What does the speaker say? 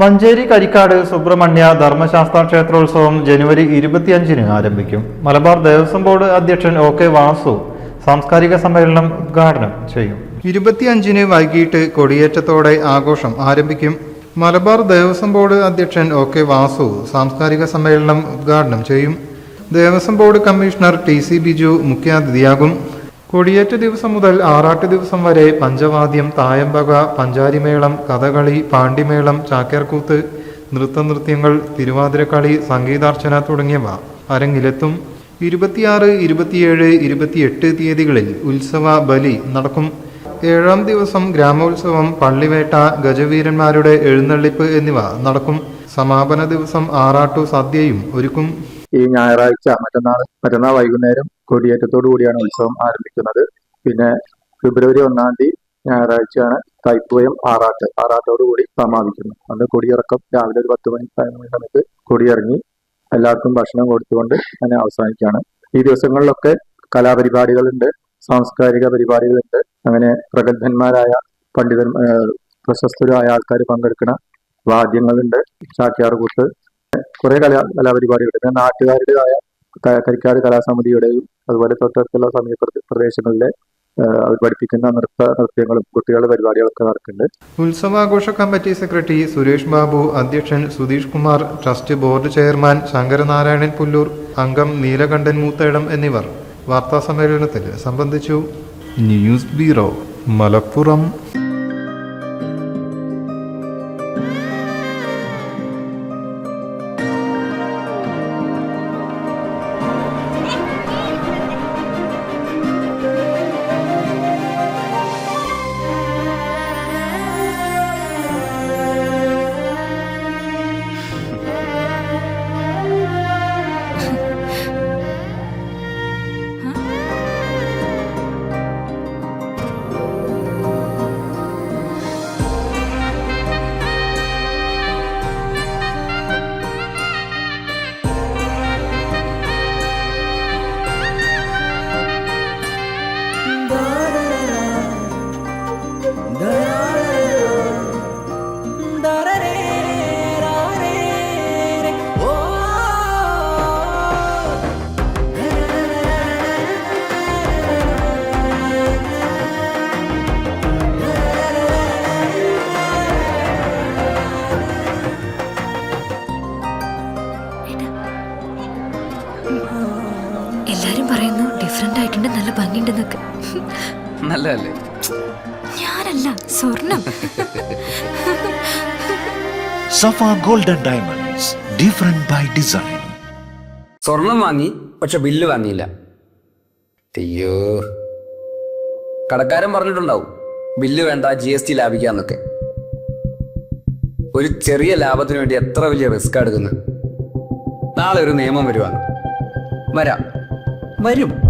മഞ്ചേരി കരിക്കാട് സുബ്രഹ്മണ്യ ധർമ്മശാസ്ത്ര ക്ഷേത്രോത്സവം ജനുവരി ഇരുപത്തിയഞ്ചിന് ആരംഭിക്കും. മലബാർ ദേവസ്വം ബോർഡ് അധ്യക്ഷൻ ഒ കെ വാസു സാംസ്കാരിക സമ്മേളനം ഉദ്ഘാടനം ചെയ്യും. ഇരുപത്തിയഞ്ചിന് വൈകിട്ട് കൊടിയേറ്റത്തോടെ ആഘോഷം ആരംഭിക്കും. മലബാർ ദേവസ്വം ബോർഡ് അധ്യക്ഷൻ ഒ കെ വാസു സാംസ്കാരിക സമ്മേളനം ഉദ്ഘാടനം ചെയ്യും. Devaswom board commissioner T C Biju മുഖ്യാതിഥിയാകും. കൊടിയേറ്റ ദിവസം മുതൽ ആറാട്ട് ദിവസം വരെ പഞ്ചവാദ്യം തായമ്പക പഞ്ചാരിമേളം കഥകളി പാണ്ടിമേളം ചാക്യാർകൂത്ത് നൃത്തനൃത്യങ്ങൾ തിരുവാതിരക്കളി സംഗീതാർച്ചന തുടങ്ങിയവ അരങ്ങിലെത്തും. ഇരുപത്തിയാറ് ഇരുപത്തിയേഴ് ഇരുപത്തിയെട്ട് തീയതികളിൽ ഉത്സവ ബലി നടക്കും. ഏഴാം ദിവസം ഗ്രാമോത്സവം പള്ളിവേട്ട ഗജവീരന്മാരുടെ എഴുന്നള്ളിപ്പ് എന്നിവ നടക്കും. സമാപന ദിവസം ആറാട്ടു സദ്യയും ഒരുക്കും. ഈ ഞായറാഴ്ച മറ്റന്നാൾ മറ്റന്നാൾ വൈകുന്നേരം കൊടിയേറ്റത്തോടു കൂടിയാണ് ഉത്സവം ആരംഭിക്കുന്നത്. പിന്നെ ഫെബ്രുവരി ഒന്നാം തീയതി ഞായറാഴ്ചയാണ് തൈപ്പൂയം ആറാട്ട്. ആറാട്ടോടു കൂടി സമാപിക്കുന്നു. അന്ന് കൊടിയിറക്കം രാവിലെ ഒരു പത്ത് മണി പതിനൊന്ന് മണി സമയത്ത് കൊടിയിറങ്ങി എല്ലാവർക്കും ഭക്ഷണം കൊടുത്തുകൊണ്ട് അങ്ങനെ അവസാനിക്കുകയാണ്. ഈ ദിവസങ്ങളിലൊക്കെ കലാപരിപാടികളുണ്ട് സാംസ്കാരിക പരിപാടികളുണ്ട്. അങ്ങനെ പ്രഗത്ഭന്മാരായ പണ്ഡിതൻ പ്രശസ്തരായ ആൾക്കാർ പങ്കെടുക്കുന്ന വാദ്യങ്ങളുണ്ട്. ചാക്യാർകൂത്ത് കുറെ കലാ കലാപരിപാടികളുണ്ട്. പിന്നെ നാട്ടുകാരുടേതായ കരിക്കാട് കലാസമിതിയുടെയും അതുപോലെ തൊട്ടടുത്തുള്ള സമീപ പ്രദേശങ്ങളിലെ അവർ പഠിപ്പിക്കുന്ന നൃത്ത നൃത്യങ്ങളും കുട്ടികളുടെ പരിപാടികളൊക്കെ നടക്കുന്നുണ്ട്. ഉത്സവാഘോഷ കമ്മിറ്റി സെക്രട്ടറി സുരേഷ് ബാബു അധ്യക്ഷൻ Sudheesh Kumar trust board chairman Sankaranarayanan Pullur അംഗം നീലകണ്ഠൻ മൂത്തേടം എന്നിവർ വാർത്താ സമ്മേളനത്തിൽ സംബന്ധിച്ചു. News bureau Malappuram. നല്ല നല്ലതല്ലേ? ഞാനല്ല സ്വർണം. Safa golden diamonds different by design. സ്വർണം വാങ്ങി പക്ഷെ ബില്ല് വാങ്ങിയില്ല. അയ്യോ. കടക്കാരൻ പറഞ്ഞിട്ടുണ്ടാവും ബില്ല് വേണ്ട ജി എസ് ടി ലാഭിക്കാന്നൊക്കെ. ഒരു ചെറിയ ലാഭത്തിന് വേണ്ടി എത്ര വലിയ റിസ്ക് എടുക്കുന്നത് നാളെ ഒരു നിയമം വരുവാണ്. വരാം. വരും.